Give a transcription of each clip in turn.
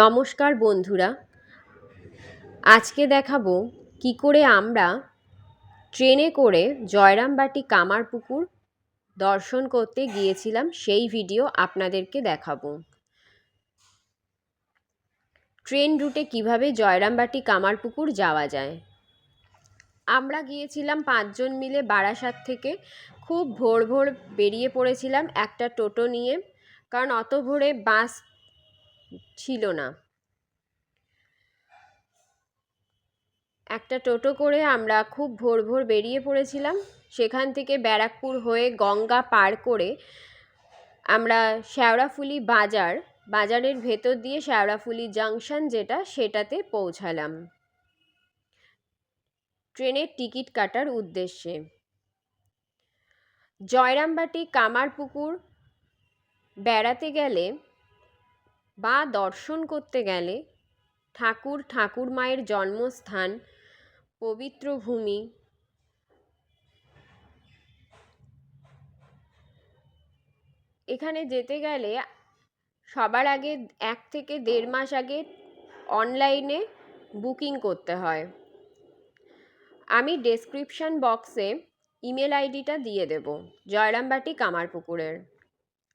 নমস্কার বন্ধুরা। আজকে দেখাবো কি করে আমরা ট্রেনে করে জয়রামবাটি কামারপুকুর দর্শন করতে গিয়েছিলাম, সেই ভিডিও আপনাদেরকে দেখাবো। ট্রেন রুটে কীভাবে জয়রামবাটি কামারপুকুর যাওয়া যায়? আমরা গিয়েছিলাম পাঁচজন মিলে বারাসাত থেকে। খুব ভোর ভোর বেরিয়ে পড়েছিলাম একটা টোটো নিয়ে, কারণ অত ভোরে বাস ছিল না। একটা টোটো করে আমরা খুব ভোর ভোর বেরিয়ে পড়েছিলাম। সেখান থেকে ব্যারাকপুর হয়ে গঙ্গা পার করে আমরা শেওড়াফুলি বাজার, বাজারের ভেতর দিয়ে শেওড়াফুলি জাংশন যেটা, সেটাতে পৌঁছালাম। ট্রেনের টিকিট কাটার উদ্দেশ্যে। জয়রামবাটি কামারপুকুর বেড়াতে গেলে বা দর্শন করতে গেলে ঠাকুর ঠাকুর মায়ের জন্মস্থান, পবিত্র ভূমি, এখানে যেতে গেলে সবার আগে এক থেকে দেড় মাস আগে অনলাইনে বুকিং করতে হয়। আমি ডেসক্রিপশন বক্সে ইমেল আইডিটা দিয়ে দেব, জয়রামবাটি কামারপুকুরের।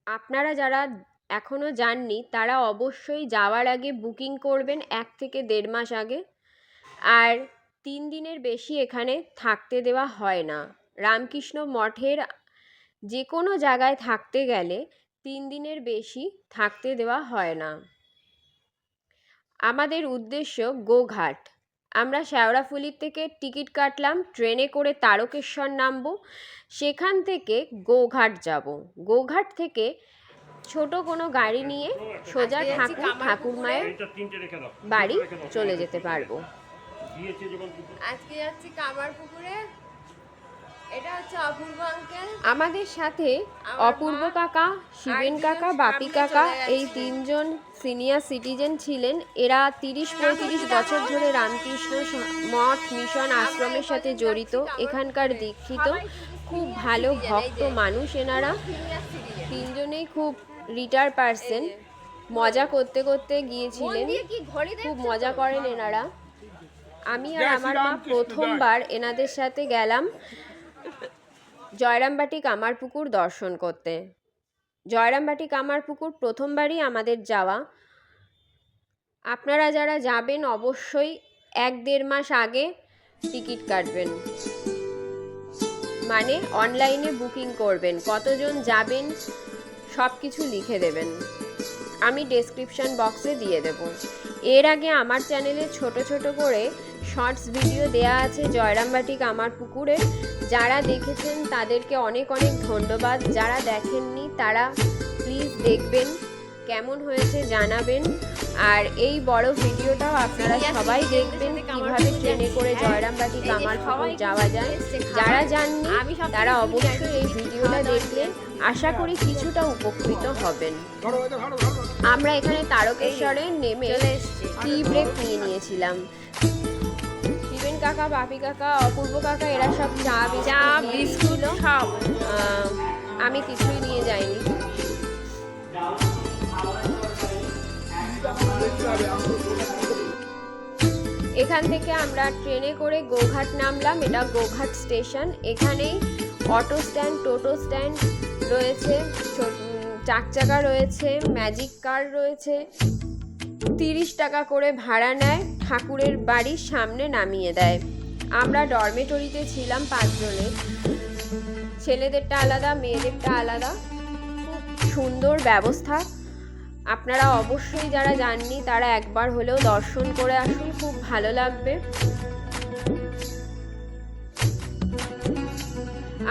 আপনারা যারা এখনও যাননি, তারা অবশ্যই যাওয়ার আগে বুকিং করবেন এক থেকে দেড় মাস আগে। আর তিন দিনের বেশি এখানে থাকতে দেওয়া হয় না। রামকৃষ্ণ মঠের যে কোনো জায়গায় থাকতে গেলে তিন দিনের বেশি থাকতে দেওয়া হয় না। আমাদের উদ্দেশ্য গোঘাট। আমরা শেওড়াফুলির থেকে টিকিট কাটলাম, ট্রেনে করে তারকেশ্বর নামবো, সেখান থেকে গোঘাট যাব। গোঘাট থেকে ছোট কোনো গাড়ি নিয়ে সোজা ঠাকুর ঠাকুর মায়ের বাড়ি চলে যেতে পারব। আজকে যাচ্ছি কামার পুকুরে। এটা হচ্ছে অপূর্ব আঙ্কেল। আমাদের সাথে অপূর্ব কাকা শিবেন কাকা বাপি কাকা এই তিনজন সিনিয়র সিটিজেন ছিলেন। এরা তিরিশ পঁয়ত্রিশ বছর ধরে রামকৃষ্ণ মঠ মিশন আশ্রমের সাথে জড়িত। এখানকার দীক্ষিত। খুব ভালো ভক্ত মানুষ এনারা। তিনজনেই খুব রিটায়ার পারসন। মজা করতে করতে গিয়েছিলেন। খুব মজা করেন এনারা। আমি আর আমার মা প্রথমবার এনাদের সাথে গেলাম। জয়রামবাটি কামারপুকুর দর্শন করতে। জয়রামবাটি কামারপুকুর প্রথমবারই আমাদের যাওয়া। আপনারা যারা যাবেন অবশ্যই এক দেড় মাস আগে টিকিট কাটবেন। মানে অনলাইনে বুকিং করবেন। কতজন যাবেন সব কিছু লিখে দেবেন। আমি ডেসক্রিপশন বক্সে দিয়ে দেব। এর আগে আমার চ্যানেলে ছোট ছোট করে শর্টস ভিডিও দেয়া আছে জয়রামবাটিক আমার পুকুরে। যারা দেখেছেন তাদেরকে অনেক অনেক ধন্যবাদ। যারা দেখেননি তারা প্লিজ দেখবেন, কেমন হয়েছে জানাবেন। আর এই বড় ভিডিওটাও আপনারা সবাই দেখবেন কীভাবে ট্রেনে করে জয়রামবাটি কামার পুকুর যাওয়া যায়। যারা যাননি তারা অবশ্যই এই ভিডিওটা দেখলে আশা করি কিছুটা উপকৃত হবেন। আমরা এখানে তারকেশ্বরে নেমে টি ব্রেক নিয়ে নিয়েছিলাম। শিবেন কাকা বাপি কাকা অপূর্ব কাকা এরা সব চা চা বিস্কুট সব। আমি কিছুই নিয়ে যাইনি। এখান থেকে আমরা ট্রেনে করে গোঘাট নামলাম এটা গোঘাট স্টেশন। এখানেই অটো স্ট্যান্ড টোটো স্ট্যান্ড রয়েছে ছোট- উম, চার চাকা রয়েছে ম্যাজিক কার রয়েছে। তিরিশ টাকা করে ভাড়া নেয় ঠাকুরের বাড়ির সামনে নামিয়ে দেয়। আমরা ডরমেটরিতে ছিলাম পাঁচজনে। ছেলেদেরটা আলাদা মেয়েদেরটা আলাদা। খুব সুন্দর ব্যবস্থা। আপনারা অবশ্যই যারা যাননি, তারা একবার হলেও দর্শন করে আসুন, খুব ভালো লাগবে।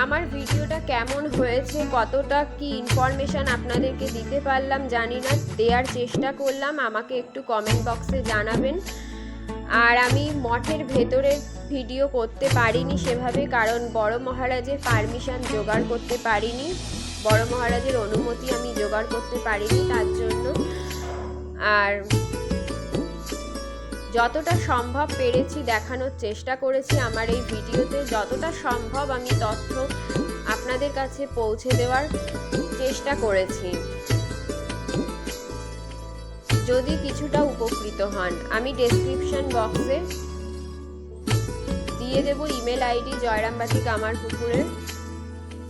আমার ভিডিওটা কেমন হয়েছে, কতটা কি ইনফরমেশান আপনাদেরকে দিতে পারলাম জানি না, দেওয়ার চেষ্টা করলাম, আমাকে একটু কমেন্ট বক্সে জানাবেন। আর আমি মঠের ভেতরে ভিডিও করতে পারিনি সেভাবে, কারণ বড় মহারাজের পারমিশন জোগাড় করতে পারিনি। বড় মহারাজের অনুমতি আমি জোগাড় করতে পারিনি তার জন্য। আর যতটা সম্ভব পেরেছি দেখানোর চেষ্টা করেছি আমার এই ভিডিওতে। যতটা সম্ভব আমি তথ্য আপনাদের কাছে পৌঁছে দেওয়ার চেষ্টা করেছি। যদি কিছুটা উপকৃত হন, আমি ডেসক্রিপশন বক্সে দিয়ে দেব ইমেল আইডি জয়রামবাটি কামার পুকুরের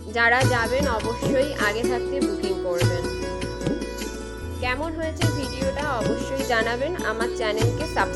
যারা যাবেন অবশ্যই আগে থাকতে বুকিং করবেন। কেমন হয়েছে ভিডিওটা অবশ্যই জানাবেন। আমার চ্যানেলকে সাবস্ক্রাইব